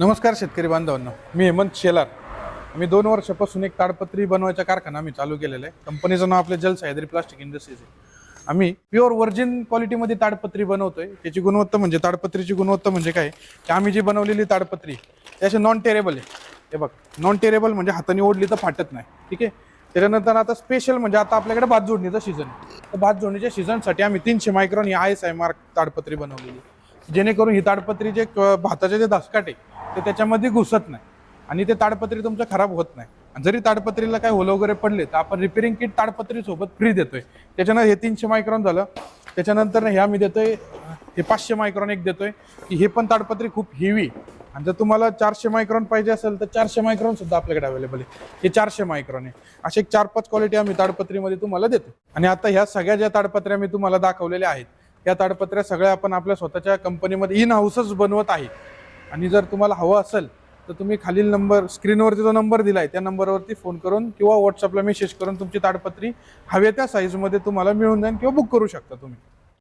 नमस्कार शेतकरी बांधवांना मी हेमंत शेलार. आम्ही दोन वर्षापासून एक ताडपत्री बनवायचा कारखाना आम्ही चालू केलेला आहे. कंपनीचं नाव आपलं जल सह्याद्री प्लास्टिक इंडस्ट्रीज आहे. आम्ही प्युअर व्हर्जिन क्वालिटीमध्ये ताडपत्री बनवतोय. त्याची गुणवत्ता म्हणजे ताडपत्रीची गुणवत्ता म्हणजे काय? की आम्ही जी बनवलेली ताडपत्री ती अशी नॉन टेरेबल आहे. हे बघ नॉन टेरेबल म्हणजे हाताने ओढली तर फाटत नाही. ठीक आहे? त्याच्यानंतर आता स्पेशल म्हणजे आता आपल्याकडे भात जोडणीचं सीझन आहे. तर भात जोडणीच्या सीझनसाठी आम्ही तीनशे मायक्रॉन ही आय एस आय मार्क ताडपत्री बनवलेली जेणेकरून ही ताडपत्री जे क- भाताचे जे दासकाट आहे ते त्याच्यामध्ये घुसत नाही. आणि ते ताडपत्री तुमचं खराब होत नाही. आणि जरी ताडपत्रीला काय होलं वगैरे पडले तर आपण रिपेअरिंग किट ताडपत्री सोबत फ्री देतोय. त्याच्यानंतर हे तीनशे मायक्रॉन झालं. त्याच्यानंतर हे आम्ही देतोय हे पाचशे मायक्रॉन एक देतोय की हे पण ताडपत्री खूप हेवी आणि जर तुम्हाला चारशे मायक्रॉन पाहिजे असेल तर चारशे मायक्रॉन सुद्धा आपल्याकडे अवेलेबल आहे. हे चारशे मायक्रॉन आहे. असे एक चार पाच क्वालिटी आम्ही ताडपत्रीमध्ये तुम्हाला देतो. आणि आता ह्या सगळ्या ज्या ताडपत्र्या मी तुम्हाला दाखवलेल्या आहेत या ताडपत्र्या सगळ्या आपण आपल्या स्वतःच्या कंपनीमध्ये इन हाऊसच बनवत आहे. आणि जर तुम्हाला हवं असेल तर तुम्ही खालील नंबर स्क्रीनवरती जो नंबर दिला आहे त्या नंबरवरती फोन करून किंवा व्हॉट्सअपला मेसेज करून तुमची ताडपत्री हव्या त्या साईजमध्ये तुम्हाला मिळून जाईल किंवा बुक करू शकता तुम्ही.